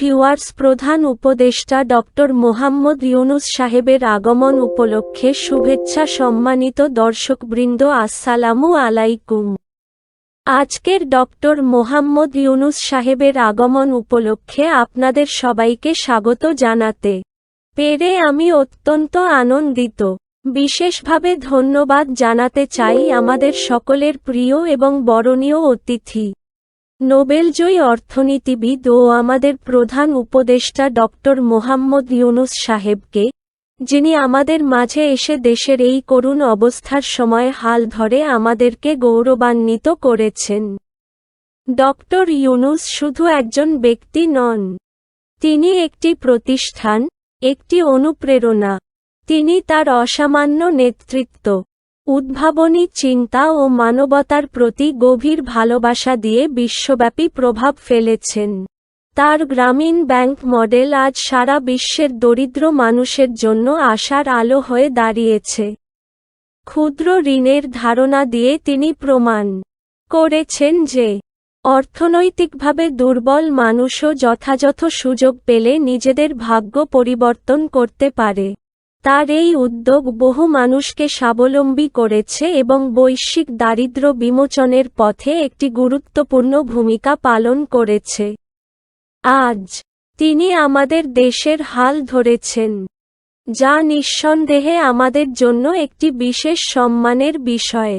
Viewers, প্রধান উপদেষ্টা doctor Mohammad Yunus সাহেবের আগমন উপলক্ষে শুভেচ্ছা সম্মানিত দর্শকবৃন্দ, আসসালামু আলাইকুম। আজকের ডক্টর মোহাম্মদ ইউনুস সাহেবের আগমন উপলক্ষে আপনাদের সবাইকে স্বাগত জানাতে পেরে আমি অত্যন্ত আনন্দিত। বিশেষভাবে ধন্যবাদ জানাতে চাই আমাদের সকলের প্রিয় এবং বরণীয় অতিথি। নোবেলজয়ী অর্থনীতিবিদ ও আমাদের প্রধান উপদেষ্টা ডক্টর মোহাম্মদ ইউনুস সাহেবকে, যিনি আমাদের মাঝে এসে দেশের এই করুণ অবস্থার সময় হাল ধরে আমাদেরকে গৌরবান্বিত করেছেন। ডক্টর ইউনুস শুধু একজন ব্যক্তি নন, তিনি একটি প্রতিষ্ঠান, একটি অনুপ্রেরণা, তিনি তার অসামান্য নেতৃত্ব উদ্ভাবনী চিন্তা ও মানবতার প্রতি গভীর ভালোবাসা দিয়ে বিশ্বব্যাপী প্রভাব ফেলেছেন। তার গ্রামীণ ব্যাংক মডেল আজ সারা বিশ্বের দরিদ্র মানুষের জন্য আশার আলো হয়ে দাঁড়িয়েছে। ক্ষুদ্র ঋণের ধারণা দিয়ে তিনি প্রমাণ করেছেন যে, অর্থনৈতিকভাবে দুর্বল মানুষও যথাযথ সুযোগ পেলে নিজেদের ভাগ্য পরিবর্তন করতে পারে। তার এই উদ্যোগ বহু মানুষকে স্বাবলম্বী করেছে এবং বৈশ্বিক দারিদ্র্য বিমোচনের পথে একটি গুরুত্বপূর্ণ ভূমিকা পালন করেছে। আজ, তিনি আমাদের দেশের হাল ধরেছেন, যা নিঃসন্দেহে আমাদের জন্য একটি বিশেষ সম্মানের বিষয়।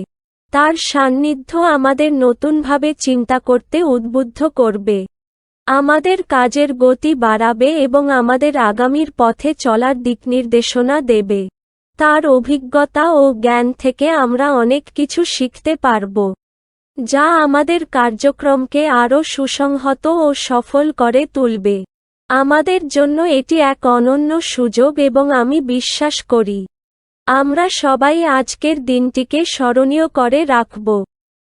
তার সান্নিধ্য আমাদের নতুনভাবে চিন্তা করতে উদ্বুদ্ধ করবে। আমাদের কাজের গতি বাড়াবে এবং আমাদের আগামীর পথে চলার দিকনির্দেশনা দেবে। তার অভিজ্ঞতা ও জ্ঞান থেকে আমরা অনেক কিছু শিখতে পারব, যা আমাদের কার্যক্রমকে আরও সুসংহত ও সফল করে তুলবে। আমাদের জন্য এটি এক অনন্য সুযোগ এবং আমি বিশ্বাস করি, আমরা সবাই আজকের দিনটিকে স্মরণীয় করে রাখব।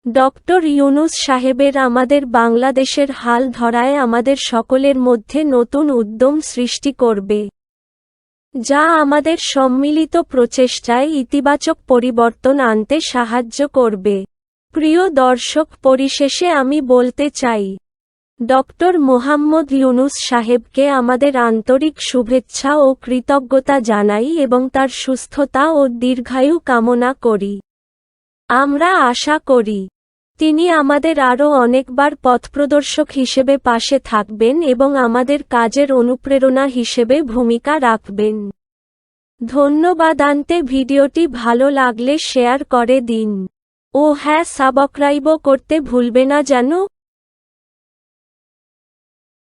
ডক্টর ইউনুস সাহেবের আমাদের বাংলাদেশের হাল ধরায় আমাদের সকলের মধ্যে নতুন উদ্যম সৃষ্টি করবে। যা আমাদের সম্মিলিত প্রচেষ্টায় ইতিবাচক পরিবর্তন আনতে সাহায্য করবে। প্রিয় দর্শক, পরিশেষে আমি বলতে চাই, ডক্টর মোহাম্মদ ইউনুস সাহেবকে আমাদের আন্তরিক শুভেচ্ছা ও কৃতজ্ঞতা জানাই এবং তার সুস্থতা ও দীর্ঘায়ু কামনা করি। আমরা আশা করি তিনি আমাদের আরও অনেকবার পথপ্রদর্শক হিসেবে পাশে থাকবেন এবং আমাদের কাজের অনুপ্রেরণা হিসেবে ভূমিকা রাখবেন। ধন্যবাদ আনতে, ভিডিওটি ভালো লাগলে শেয়ার করে দিন। ও হ্যাঁ সাবস্ক্রাইবও করতে ভুলবে না যেন।